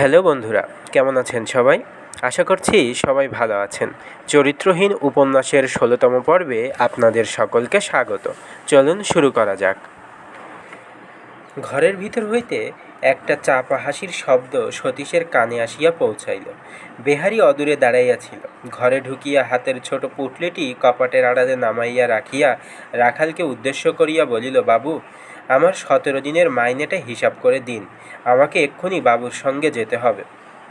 Hello বন্ধুরা, কেমন আছেন সবাই? আশা করছি সবাই ভালো আছেন। চরিত্রহীন উপন্যাসের ষোলোতম পর্বে আপনাদের সকলকে স্বাগত। চলুন শুরু করা যাক। ঘরের ভিতর হইতে একটা চাপা হাসির শব্দ সতীশের কানে আসিয়া পৌঁছাইল। বেহারি অদূরে দাঁড়াইয়াছিল ঘরে ঢুকিয়া হাতের ছোট পুটলিটি কপাটের আড়ালে নামাইয়া রাখিয়া রাখালকে উদ্দেশ্য করিয়া বলিল, বাবু আমার সতেরো দিনের মাইনেটা হিসাব করে দিন। আমাকে এক্ষুনি বাবুর সঙ্গে যেতে হবে।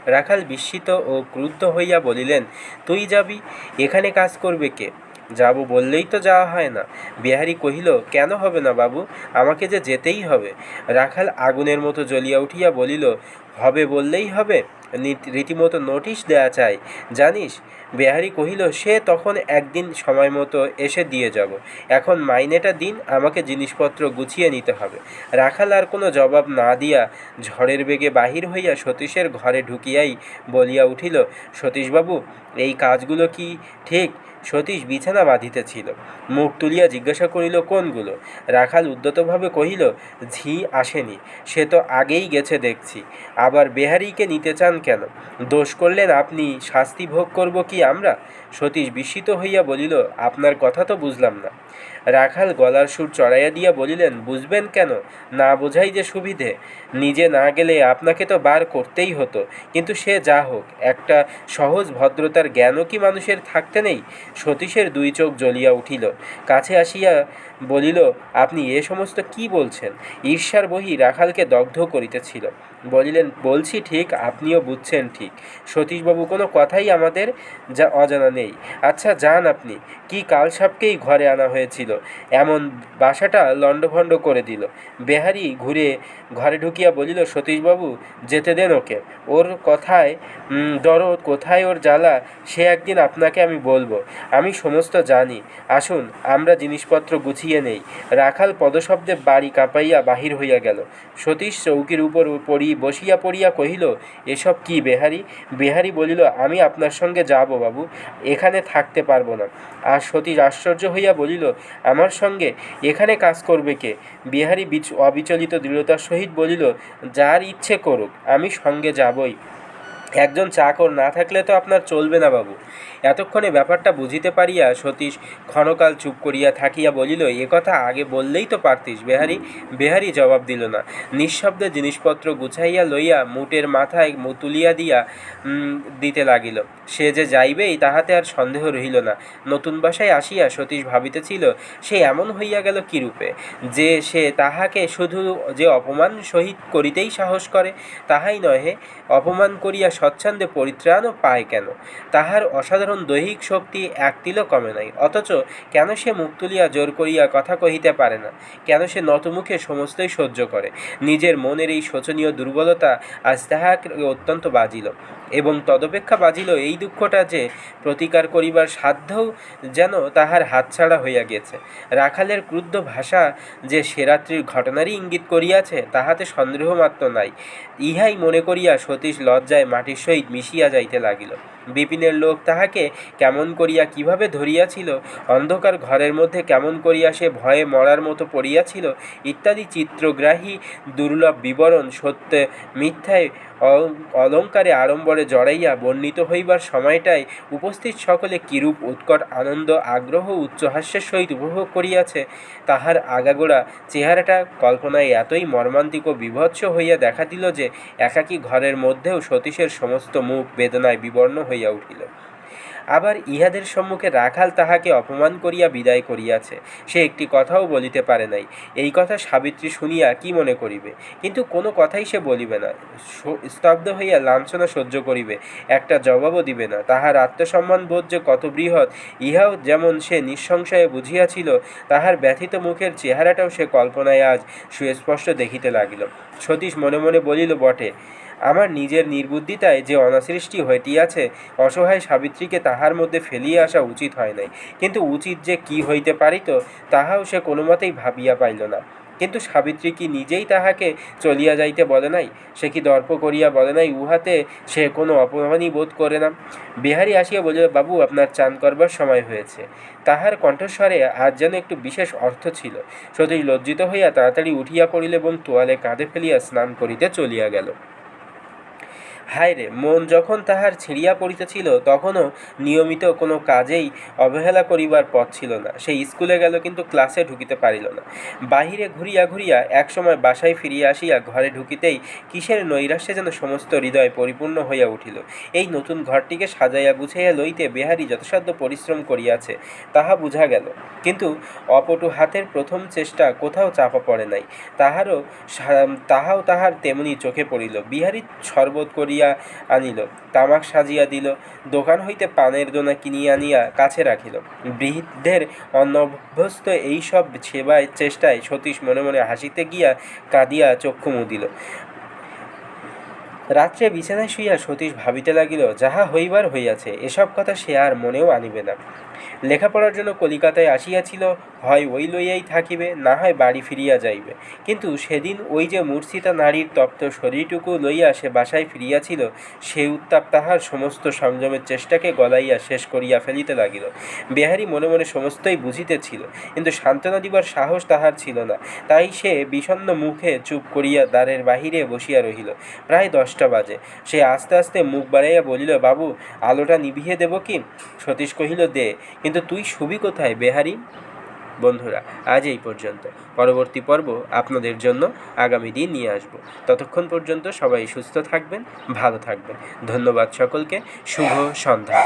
রাখাল বিস্মিত ও ক্রুদ্ধ হইয়া বলিলেন, তুই যাবি? এখানে কাজ করবে কে? যাব বললেই তো যাওয়া হয় না। বিহারি কহিল, কেন হবে না বাবু? আমাকে যে যেতেই হবে। রাখাল আগুনের মতো জ্বলিয়া উঠিয়া বলিল হবে বললেই হবে। রীতিমতো নোটিশ দেয়া চাই। জানিস, বেহারি কহিল, সে তখন একদিন সময় মতো এসে দিয়ে যাব। এখন মাইনেটা দিন, আমাকে জিনিসপত্র গুছিয়ে নিতে হবে রাখাল আর কোনো জবাব না দিয়া ঝড়ের বেগে বাহির হইয়া সতীশের ঘরে ঢুকিয়াই বলিয়া উঠিল, সতীশবাবু, এই কাজগুলো কি ঠিক সতীশ বিছানা বাঁধিতেছিল। মুখ তুলিয়া জিজ্ঞাসা করিল, কোনগুলো রাখাল উদ্যতভাবে কহিল, ঝি আসেনি, সে তো আগেই গেছে দেখছি। আবার বেহারিকে নিতে চান কেন? দোষ করলেন আপনি, শাস্তি ভোগ করব কি আমরা? সতীশ বিস্মিত হইয়া বলিল, আপনার কথা তো বুঝলাম না। রাখাল গলার সুর চড়াইয়া দিয়া বলিলেন, বুঝবেন কেন? না বোঝাই যে সুবিধে। নিজে না গেলে আপনাকে তো বার করতেই হতো। কিন্তু সে যা হোক, একটা সহজ ভদ্রতার জ্ঞানও কি মানুষের থাকতে নেই? সতীশের দুই চোখ জ্বলিয়া উঠিল। কাছে আসিয়া বলিল, আপনি এ সমস্ত কি বলছেন? ঈর্ষার বহি রাখালকে দগ্ধ করিতেছিল। বলিলেন, বলছি ঠিক, আপনিও বুঝছেন ঠিক। সতীশবাবু, কোনো কথাই আমাদের যা অজানা নেই। আচ্ছা যান আপনি। কি কালসাপকেই ঘরে আনা হয়েছিল? এমন বাসাটা লণ্ডভণ্ড করে দিল। বেহারি ঘুরে ঘরে ঢুকিয়া বলিল, সতীশবাবু, যেতে দেন ওকে। ওর কথায় দরদ কোথায় ওর জ্বালা, সে একদিন আপনাকে আমি বলব। আমি সমস্ত জানি। আসুন, আমরা জিনিসপত্র গুছিয়ে নেই। রাখাল পদশব্দে বাড়ি কাঁপাইয়া বাহির হইয়া গেল। সতীশ চৌকির উপর পড়ি, বসিয়া পড়িয়া কহিল, এসব কি বেহারি? বেহারি বলিল, আমি আপনার সঙ্গে যাব বাবু। এখানে থাকতে পারব না। আর সতীশ আশ্চর্য হইয়া বলিল আমার সঙ্গে এখানে কাজ করবে কে? বিহারী বিচ- অবিচলিত দৃঢ়তার সহিত বলিল, যার ইচ্ছে করুক, আমি সঙ্গে যাবই। একজন চাকর না থাকলে তো আপনার চলবে না বাবু। এতক্ষণে ব্যাপারটা বুঝিতে পারিয়া সতীশ ক্ষণকাল চুপ করিয়া থাকিয়া বলিল, এ কথা আগে বললেই তো পারতিস বেহারি। বেহারি জবাব দিল না। নিঃশব্দে জিনিসপত্র গুছাইয়া লইয়া মুটের মাথায় তুলিয়া দিয়া দিতে লাগিল। সে যে যাইবেই তাহাতে আর সন্দেহ রহিল না। নতুন বাসায় আসিয়া সতীশ ভাবিতেছিল, সে এমন হইয়া গেল কিরূপে? যে সে তাহাকে শুধু যে অপমান সহিত করিতেই সাহস করে, তাহাই নহে। অপমান করিয়া স্বচ্ছন্দে পরিত্রাণও পায় কেন? তাহার অসাধারণ দৈহিক শক্তি এক তিলও কমে নাই। অথচ কেন সে মুখ তুলিয়া জোর করিয়া কথা কহিতে পারে না? কেন সে নতমুখে সমস্তই সহ্য করে? নিজের মনের এই শোচনীয় দুর্বলতা আজ তাহাকে অত্যন্ত বাজিল। এবং তদপেক্ষা বাজিল এই দুঃখটা যে প্রতিকার করিবার সাধ্যও যেন তাহার হাতছাড়া হইয়া গেছে। রাখালের ক্রুদ্ধ ভাষা যে সেরাত্রির ঘটনারই ইঙ্গিত করিয়াছে, তাহাতে সন্দেহ মাত্র নাই। ইহাই মনে করিয়া সতীশ লজ্জায় মাটির সহিত মিশিয়া যাইতে লাগিল। বিপিনের লোক তাহাকে কেমন করিয়া কীভাবে ধরিয়াছিল? অন্ধকার ঘরের মধ্যে কেমন করিয়া সে ভয়ে মরার মতো পড়িয়াছিল? ইত্যাদি চিত্রগ্রাহী দুর্লভ বিবরণ সত্যে মিথ্যায় অলঙ্কারে আড়ম্বরে জড়াইয়া বর্ণিত হইবার সময়টায় উপস্থিত সকলে কিরূপ উৎকট আনন্দ, আগ্রহ উচ্চহাস্যের সহিত উপভোগ করিয়াছে? তাহার আগাগোড়া চেহারাটা কল্পনায় এতই মর্মান্তিক ও বিভৎস হইয়া দেখা দিল যে, একাকী ঘরের মধ্যেও সতীশের সমস্ত মুখ বেদনায় বিবর্ণ হইয়া উঠিল। আবার ইহাদের সম্মুখে রাখাল তাহাকে অপমান করিয়া বিদায় করিয়াছে। সে একটি কথাও বলিতে পারে নাই। এই কথা সাবিত্রী শুনিয়া কি মনে করিবে? কিন্তু কোনো কথাই সে বলিবে না। স্তব্ধ হইয়া লাঞ্ছনা সহ্য করিবে। একটা জবাবও দিবে না। তাহার আত্মসম্মান বোধ যে কত বৃহৎ, ইহাও যেমন সে নিঃসংশয়ে বুঝিয়াছিল, তাহার ব্যথিত মুখের চেহারাটাও সে কল্পনায় আজ সুস্পষ্ট দেখিতে লাগিল। সতীশ মনে মনে বলিল, বটে আমার নিজের নির্বুদ্ধিতায় যে অনাসৃষ্টি হইটিয়াছে অসহায় সাবিত্রীকে তাহার মধ্যে ফেলিয়া আসা উচিত হয় নাই। কিন্তু উচিত যে কি হইতে পারিত, তাহাও সে কোনো মতেই ভাবিয়া পাইল না। কিন্তু সাবিত্রী কি নিজেই তাহাকে চলিয়া যাইতে বলে নাই? সে কি দর্প করিয়া বলে নাই উহাতে সে কোনো অপমানই বোধ করে না? বিহারী আসিয়া বলিল, বাবু, আপনার চান করবার সময় হয়েছে। তাহার কণ্ঠস্বরে আজ যেন একটু বিশেষ অর্থ ছিল। সতীশ লজ্জিত হইয়া তাড়াতাড়ি উঠিয়া পড়িল এবং তোয়ালে কাঁধে ফেলিয়া স্নান করিতে চলিয়া গেল। হায় রে, মন যখন তাহার ছিঁড়িয়া পড়িতেছিল, তখনও নিয়মিত কোনো কাজেই অবহেলা করিবার পথ ছিল না। সে স্কুলে গেল কিন্তু ক্লাসে ঢুকিতে পারিল না। বাহিরে ঘুরিয়া ঘুরিয়া একসময় বাসায় ফিরিয়া আসিয়া ঘরে ঢুকিতেই কিসের নৈরাশ্যে যেন সমস্ত হৃদয় পরিপূর্ণ হইয়া উঠিল। এই নতুন ঘরটিকে সাজাইয়া গুছাইয়া লইতে বেহারি যথাসাধ্য পরিশ্রম করিয়াছে, তাহা বুঝা গেল। কিন্তু অপটু হাতের প্রথম চেষ্টা কোথাও চাপা পড়ে নাই। তাহারও তাহাও তাহার তেমনি চোখে পড়িল। বিহারী শরবত করিয়া আনিল, তামাক সাজিয়া দিল, দোকান হইতে পানের দোনা কিনিয়া আনিয়া কাছে রাখিল। বৃদ্ধের অনভ্যস্ত এইসব সেবায়, চেষ্টায় সতীশ মনে মনে হাসিতে গিয়া কাঁদিয়া চক্ষু মুদিল। রাত্রে বিছানায় শুইয়া সতীশ ভাবিতে লাগিল, যাহা হইবার হইয়াছে, এসব কথা সে আর মনেও আনিবে না। লেখাপড়ার জন্য কলিকাতায় আসিয়াছিল, হয় ওই লইয়াই থাকিবে, না হয় বাড়ি ফিরিয়া যাইবে। কিন্তু সেদিন ওই যে মূর্ছিতা নারীর তপ্ত শরীরটুকু লইয়া সে বাসায় ফিরিয়াছিল সেই উত্তাপ তাহার সমস্ত সংযমের চেষ্টাকে গলাইয়া শেষ করিয়া ফেলিতে লাগিল। বিহারী মনে মনে সমস্তই বুঝিতেছিল, কিন্তু সান্ত্বনা দিবার সাহস তাহার ছিল না। তাই সে বিষণ্ণ মুখে চুপ করিয়া দ্বারের বাহিরে বসিয়া রহিল। প্রায় দশটা বাজে। সে আস্তে আস্তে মুখ বাড়াইয়া বলিল, বাবু, আলোটা নিভিয়ে দেব কি? সতীশ কহিল, দে। কিন্তু তুই শুবি কোথায়, বেহারি? বন্ধুরা, আজ এই পর্যন্ত। পরবর্তী পর্ব আপনাদের জন্য আগামী দিন নিয়ে আসব। ততক্ষণ পর্যন্ত সবাই সুস্থ থাকবেন, ভালো থাকবেন। ধন্যবাদ সকলকে। শুভ সন্ধ্যা।